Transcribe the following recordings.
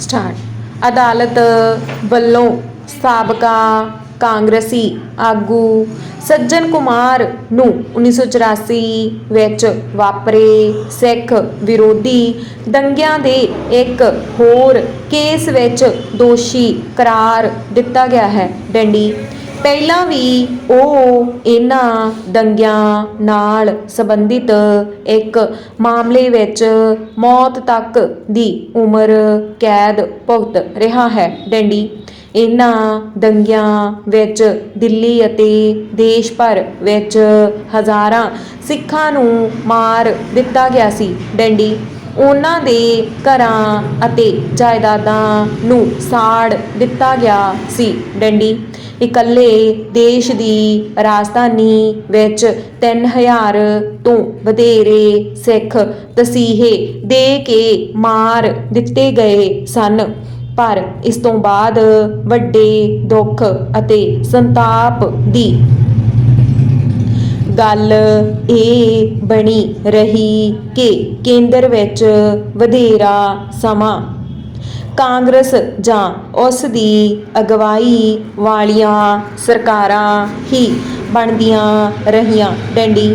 Start. ਅਦਾਲਤ ਵੱਲੋਂ ਸਾਬਕਾ ਕਾਂਗਰਸੀ ਆਗੂ ਸੱਜਣ ਕੁਮਾਰ ਨੂੰ 1984 ਵਿੱਚ ਵਾਪਰੇ ਸਿੱਖ ਵਿਰੋਧੀ ਦੰਗਿਆਂ ਦੇ ਇੱਕ ਹੋਰ ਕੇਸ ਵਿੱਚ ਦੋਸ਼ੀ ਕਰਾਰ ਦਿੱਤਾ ਗਿਆ ਹੈ। ਡੰਡੀ ਪਹਿਲਾਂ ਵੀ ਉਹ ਇਹਨਾਂ ਦੰਗਿਆਂ ਨਾਲ ਸੰਬੰਧਿਤ ਇੱਕ ਮਾਮਲੇ ਵਿੱਚ ਮੌਤ ਤੱਕ ਦੀ ਉਮਰ ਕੈਦ ਭੁਗਤ ਰਿਹਾ ਹੈ। ਡੰਡੀ, ਇਹਨਾਂ ਦੰਗਿਆਂ ਵਿੱਚ ਦਿੱਲੀ ਅਤੇ ਦੇਸ਼ ਭਰ ਵਿੱਚ ਹਜ਼ਾਰਾਂ ਸਿੱਖਾਂ ਨੂੰ ਮਾਰ ਦਿੱਤਾ ਗਿਆ ਸੀ। ਡੰਡੀ ਉਹਨਾਂ ਦੇ ਘਰਾਂ ਅਤੇ ਜਾਇਦਾਦਾਂ ਨੂੰ ਸਾੜ ਦਿੱਤਾ ਗਿਆ ਸੀ। ਡੰਡੀ, ਇਕੱਲੇ ਦੇਸ਼ ਦੀ ਰਾਜਧਾਨੀ ਵਿੱਚ 3000 ਤੋਂ ਵਧੇਰੇ ਸਿੱਖ ਤਸੀਹੇ ਦੇ ਕੇ ਮਾਰ ਦਿੱਤੇ ਗਏ ਸਨ। ਪਰ ਇਸ ਤੋਂ ਬਾਅਦ ਵੱਡੇ ਦੁੱਖ ਅਤੇ ਸੰਤਾਪ ਦੀ ਗੱਲ ਇਹ ਬਣੀ ਰਹੀ ਕਿ ਕੇਂਦਰ ਵਿੱਚ ਵਧੇਰਾ ਸਮਾਂ। ਕਾਂਗਰਸ ਜਾਂ ਉਸ ਦੀ ਅਗਵਾਈ ਵਾਲੀਆਂ ਸਰਕਾਰਾਂ ਹੀ ਬਣਦੀਆਂ ਰਹੀਆਂ। ਡੰਡੀ,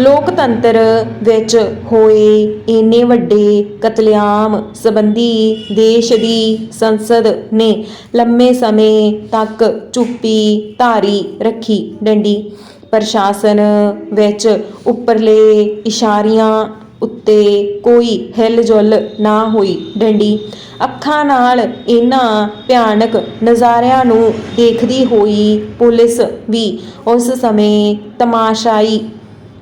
ਲੋਕਤੰਤਰ ਵਿੱਚ ਹੋਏ ਇੰਨੇ ਵੱਡੇ ਕਤਲੇਆਮ ਸੰਬੰਧੀ ਦੇਸ਼ ਦੀ ਸੰਸਦ ਨੇ ਲੰਮੇ ਸਮੇਂ ਤੱਕ ਚੁੱਪੀ ਧਾਰੀ ਰੱਖੀ। ਡੰਡੀ ਪ੍ਰਸ਼ਾਸਨ ਵਿੱਚ ਉੱਪਰਲੇ ਇਸ਼ਾਰਿਆਂ ਉੱਤੇ ਕੋਈ ਹਿਲਜੁਲ ਨਾ ਹੋਈ ਡੰਡੀ। ਅੱਖਾਂ ਨਾਲ ਇਹਨਾਂ ਭਿਆਨਕ ਨਜ਼ਾਰਿਆਂ ਨੂੰ ਦੇਖਦੀ ਹੋਈ ਪੁਲਿਸ ਵੀ ਉਸ ਸਮੇਂ ਤਮਾਸ਼ਾਈ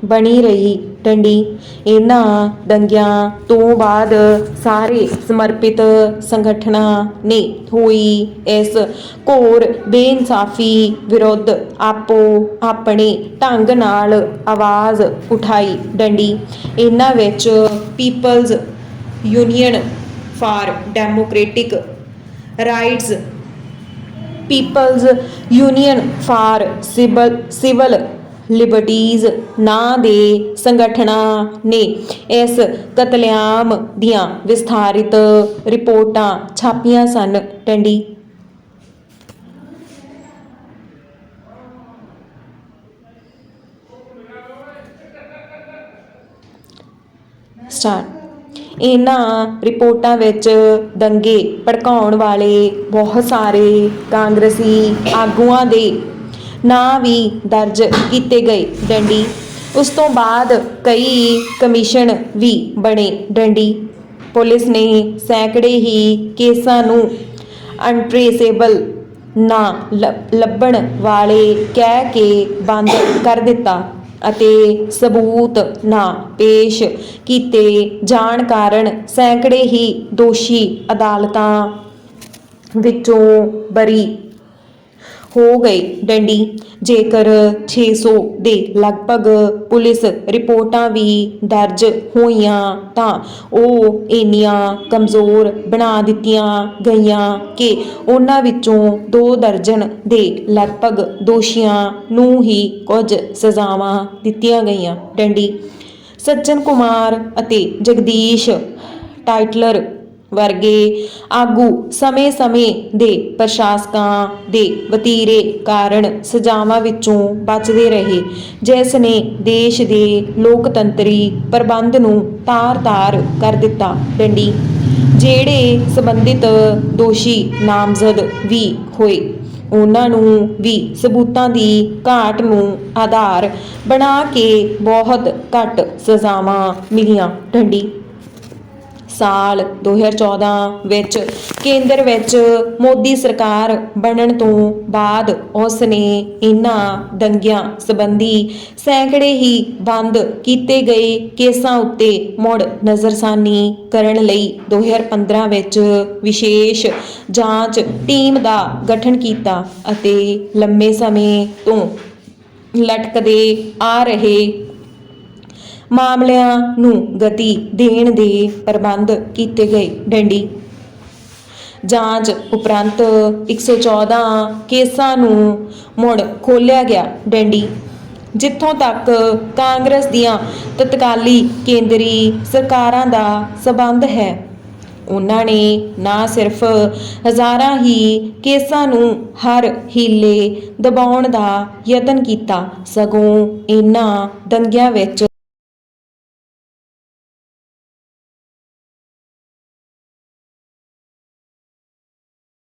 ਬਣੀ ਰਹੀ। ਡੰਡੀ ਇਹਨਾਂ ਦੰਗਿਆਂ ਤੋਂ ਬਾਅਦ ਸਾਰੇ ਸਮਰਪਿਤ ਸੰਗਠਨਾਂ ਨੇ ਹੋਈ ਇਸ ਘੋਰ ਬੇਇਨਸਾਫੀ ਵਿਰੁੱਧ ਆਪੋ ਆਪਣੇ ਢੰਗ ਨਾਲ ਆਵਾਜ਼ ਉਠਾਈ ਡੰਡੀ। ਇਹਨਾਂ ਵਿੱਚ people's union for democratic rights, people's union for civil civil liberties ਨਾਂ ਦੇ ਸੰਗਠਨਾਂ ਨੇ ਇਸ ਕਤਲੇਆਮ ਦੀਆਂ ਵਿਸਥਾਰਿਤ ਰਿਪੋਰਟਾਂ ਛਾਪੀਆਂ ਸਨ। ਟੰਡੀ। ਸਟਾਰਟ। ਇਹਨਾਂ ਰਿਪੋਰਟਾਂ ਵਿੱਚ ਦੰਗੇ ਭੜਕਾਉਣ ਵਾਲੇ ਬਹੁਤ ਸਾਰੇ ਕਾਂਗਰਸੀ ਆਗੂਆਂ ਦੇ ਨਾਂ ਵੀ ਦਰਜ ਕੀਤੇ ਗਏ ਡੰਡੀ। ਉਸ ਤੋਂ ਬਾਅਦ ਕਈ ਕਮਿਸ਼ਨ ਵੀ ਬਣੇ ਡੰਡੀ। ਪੁਲਿਸ ਨੇ ਸੈਂਕੜੇ ਹੀ ਕੇਸਾਂ ਨੂੰ ਅਨਟ੍ਰੇਸੇਬਲ ਨਾ ਲੱਭ- ਲੱਭਣ ਵਾਲੇ ਕਹਿ ਕੇ ਬੰਦ ਕਰ ਦਿੱਤਾ ਅਤੇ ਸਬੂਤ ਨਾ ਪੇਸ਼ ਕੀਤੇ ਜਾਣ ਕਾਰਨ ਸੈਂਕੜੇ ਹੀ ਦੋਸ਼ੀ ਅਦਾਲਤਾਂ ਵਿੱਚੋਂ ਬਰੀ ਹੋ ਗਏ ਡੰਡੀ। ਜੇਕਰ 600 ਦੇ ਲਗਭਗ ਪੁਲਿਸ ਰਿਪੋਰਟਾਂ ਵੀ ਦਰਜ ਹੋਈਆਂ ਤਾਂ ਉਹ ਇੰਨੀਆਂ ਕਮਜ਼ੋਰ ਬਣਾ ਦਿੱਤੀਆਂ ਗਈਆਂ ਕਿ ਉਹਨਾਂ ਵਿੱਚੋਂ ਦੋ ਦਰਜਨ ਦੇ ਲਗਭਗ ਦੋਸ਼ੀਆਂ ਨੂੰ ਹੀ ਕੁਝ ਸਜ਼ਾਵਾਂ ਦਿੱਤੀਆਂ ਗਈਆਂ। ਡੰਡੀ, ਸੱਜਣ ਕੁਮਾਰ ਅਤੇ ਜਗਦੀਸ਼ ਟਾਈਟਲਰ ਵਰਗੇ ਆਗੂ ਸਮੇਂ-ਸਮੇਂ ਦੇ ਪ੍ਰਸ਼ਾਸਕਾਂ ਦੇ ਵਤੀਰੇ ਕਾਰਨ ਸਜ਼ਾਵਾਂ ਵਿੱਚੋਂ ਬਚਦੇ ਰਹੇ, ਜਿਸ ਨੇ ਦੇਸ਼ ਦੇ ਲੋਕਤੰਤਰੀ ਪ੍ਰਬੰਧ ਨੂੰ ਤਾਰ-ਤਾਰ ਕਰ ਦਿੱਤਾ ਡੰਡੀ, ਜਿਹੜੇ ਸੰਬੰਧਿਤ ਦੋਸ਼ੀ ਨਾਮਜ਼ਦ ਵੀ ਹੋਏ। ਉਹਨਾਂ ਨੂੰ ਵੀ ਸਬੂਤਾਂ ਦੀ ਘਾਟ ਨੂੰ ਆਧਾਰ ਬਣਾ ਕੇ ਬਹੁਤ ਘੱਟ ਸਜ਼ਾਵਾਂ ਮਿਲੀਆਂ ਡੰਡੀ। ਸਾਲ 2014 ਵਿੱਚ ਕੇਂਦਰ ਵਿੱਚ ਮੋਦੀ ਸਰਕਾਰ ਬਣਨ ਤੋਂ ਬਾਅਦ ਉਸ ਨੇ ਇਨ੍ਹਾਂ ਦੰਗਿਆਂ ਸੰਬੰਧੀ ਸੈਂਕੜੇ ਹੀ ਬੰਦ ਕੀਤੇ ਗਏ ਕੇਸਾਂ ਉੱਤੇ ਮੁੜ ਨਜ਼ਰਸਾਨੀ ਕਰਨ ਲਈ 2015 ਵਿੱਚ ਵਿਸ਼ੇਸ਼ ਜਾਂਚ ਟੀਮ ਦਾ ਗਠਨ ਕੀਤਾ ਅਤੇ ਲੰਮੇ ਸਮੇਂ ਤੋਂ ਲਟਕਦੇ ਆ ਰਹੇ ਮਾਮਲਿਆਂ ਨੂੰ ਗਤੀ ਦੇਣ ਦੇ ਪ੍ਰਬੰਧ ਕੀਤੇ ਗਏ। ਡੰਡੀ। ਜਾਂਚ ਉਪਰੰਤ 114 ਕੇਸਾਂ ਨੂੰ ਮੁੜ ਖੋਲ੍ਹਿਆ ਗਿਆ ਡੰਡੀ। ਜਿੱਥੋਂ ਤੱਕ ਕਾਂਗਰਸ ਦੀਆਂ ਤਤਕਾਲੀ ਕੇਂਦਰੀ ਸਰਕਾਰਾਂ ਦਾ ਸਬੰਧ ਹੈ, ਉਹਨਾਂ ਨੇ ਨਾ ਸਿਰਫ ਹਜ਼ਾਰਾਂ ਹੀ ਕੇਸਾਂ ਨੂੰ ਹਰ ਹੀਲੇ ਦਬਾਉਣ ਦਾ ਯਤਨ ਕੀਤਾ, ਸਗੋਂ ਇਹਨਾਂ ਦੰਗਿਆਂ ਵਿੱਚ